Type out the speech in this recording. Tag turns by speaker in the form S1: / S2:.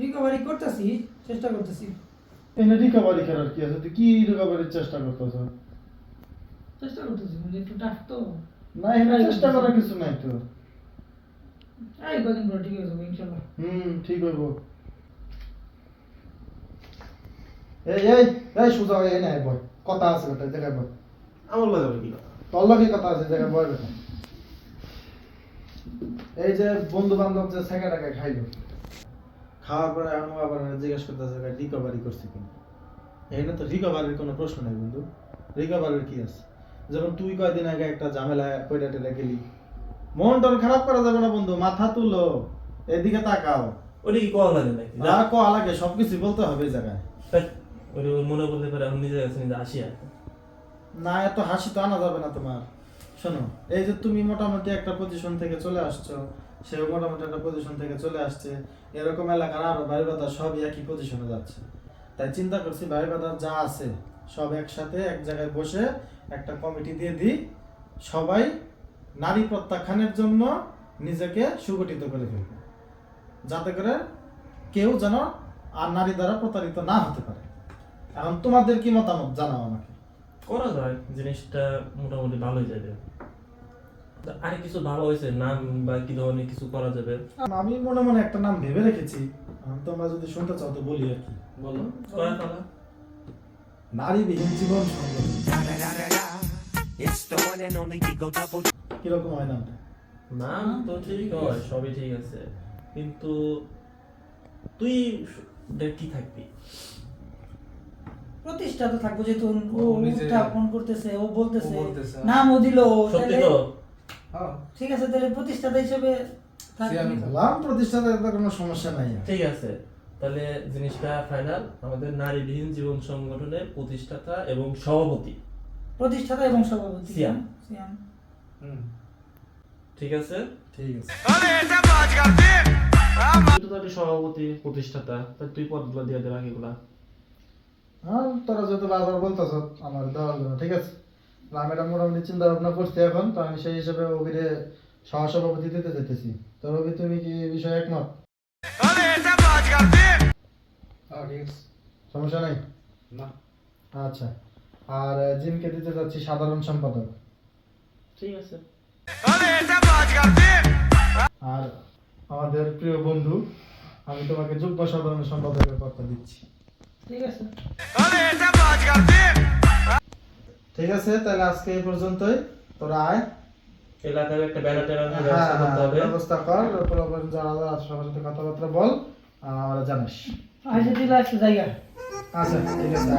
S1: Recovery করতেছি চেষ্টা করতেছি।
S2: এনে রিকভারি করার কি আছে? তুই কি রিকভারির চেষ্টা করতেছ?
S1: চেষ্টা করতেছি মানে একটু টাফ তো।
S2: না এনে চেষ্টা করার কিছু নাই তো।
S1: এই কদিন পরে ঠিক হয়ে যাব ইনশাল্লাহ।
S2: হুম ঠিক হইব। এই এই এই সুজা এই নাই বয় কথা আছে কথা জায়গায় বয়।
S3: আমার লাগে কি কথা?
S2: তোর লগে কথা আছে জায়গায় বেটা এই যে বন্ধু বান্ধব যে সেকা টাকা খাইলো। খাওয়ার পরে আমি আবার জিজ্ঞেস করতেছে রিকভারি করছে কিনা? এখানে তো রিকভারির কোনো প্রশ্ন নাই বন্ধু। রিকভারির কি আছে? যেমন তুই কয়দিন আগে একটা ঝামেলা পয়টা টেলে গেলি মন টন খারাপ করা যাবে না বন্ধু মাথা তুলো এদিকে তাকাও।
S4: ওটা কি কল লাগে নাকি?
S2: যা ক লাগে সবকিছু বলতে হবে জায়গায়।
S4: ওটা মনে করতে পারে আমি কাছে নিজে আসি আর
S2: না এত হাসি তো আনা যাবে না তোমার। শোনো এই যে তুমি মোটামুটি একটা পজিশন থেকে চলে আসছো সেও মোটামুটি একটা পজিশন থেকে চলে আসছে। এরকম এলাকার আরও ভাই বাদার সবই একই পজিশনে যাচ্ছে। তাই চিন্তা করছি, ভাই বাদার যা আছে, সব একসাথে এক জায়গায় বসে একটা কমিটি দিয়ে দিই, সবাই নারী প্রত্যাখ্যানের জন্য নিজেকে সুগঠিত করে ফেলবে যাতে করে কেউ যেন আর নারী দ্বারা প্রতারিত না হতে পারে। এখন তোমাদের কি মতামত জানাও আমাকে?
S4: করা যায়, জিনিসটা মোটামুটি ভালোই যাবে। আরে কিছু ভালো হয়েছে নাম বা কি ধরনের কিছু করা যাবে?
S2: আমি মনে মনে একটা নাম ভেবে রেখেছি। তোমরা যদি শুনতে চাও তো বলি আর কি।
S4: বলো।
S2: নারীবিহীন জীবন কীরকম হয় নামটা?
S4: নাম তো ঠিক হয় সবই ঠিক আছে। কিন্তু তুই দেখ কি থাকবি?
S1: প্রতিষ্ঠা তো থাকব যেহেতু ও
S3: ও নিজে-
S1: উত্থাপন করতেছে ও বলতেছে
S3: বলতেছে।
S1: নাম ও দিল
S4: সত্যি তো?
S3: হ্যাঁ
S1: ঠিক আছে তাহলে প্রতিষ্ঠাতা হিসেবে
S3: আমি
S2: নাম প্রতিষ্ঠাতে কোনো সমস্যা নাই
S4: ঠিক আছে তাহলে জিনিসটা ফাইনাল আমাদের নারীবিহীন জীবন সংগঠনের প্রতিষ্ঠাতা এবং সভাপতি।
S1: প্রতিষ্ঠাতা এবং সভাপতি
S4: সিয়াম।
S1: সিয়াম
S3: হুম।
S4: ঠিক আছে?
S2: ঠিক আছে।
S4: তুই তো সভাপতি প্রতিষ্ঠাতা তা তুই পদগুলো দিয়ে দে বাকিগুলা।
S2: হ্যাঁ তোরা যত বারবার বলতেছ আমার দেওয়ার জন্য ঠিক আছে? আর আমি মোটামুটি চিন্তা ভাবনা করছি এখন তো আমি সেই হিসেবে অভিরে সহসভাপতি দিতে যেতেছি তো রবি তুমি কি এই বিষয়ে একমত?
S3: ঠিক
S2: সমস্যা নাই?
S3: না।
S2: আচ্ছা। আর জিমকে দিতে যাচ্ছি সাধারণ সম্পাদক।
S4: ঠিক আছে।
S2: আর আমাদের প্রিয় বন্ধু আমি তোমাকে যুগ্ম সাধারণ সম্পাদকের কথা দিচ্ছি।
S1: ঠিক আছে।
S2: ঠিক আছে তাহলে আজকে এই পর্যন্তই। তোরা আয়।
S4: এলাকার একটা ব্যানার ট্যানার
S2: হ্যাঁ,
S4: ব্যবস্থা করতে
S2: হ্যাঁ,
S4: হবে।
S2: ব্যবস্থা কর যারা যারা আছে সবার সাথে কথাবার্তা বল আর আমরা জানিস
S1: আজ দিলে আছে জায়গা
S2: আচ্ছা ঠিক আছে।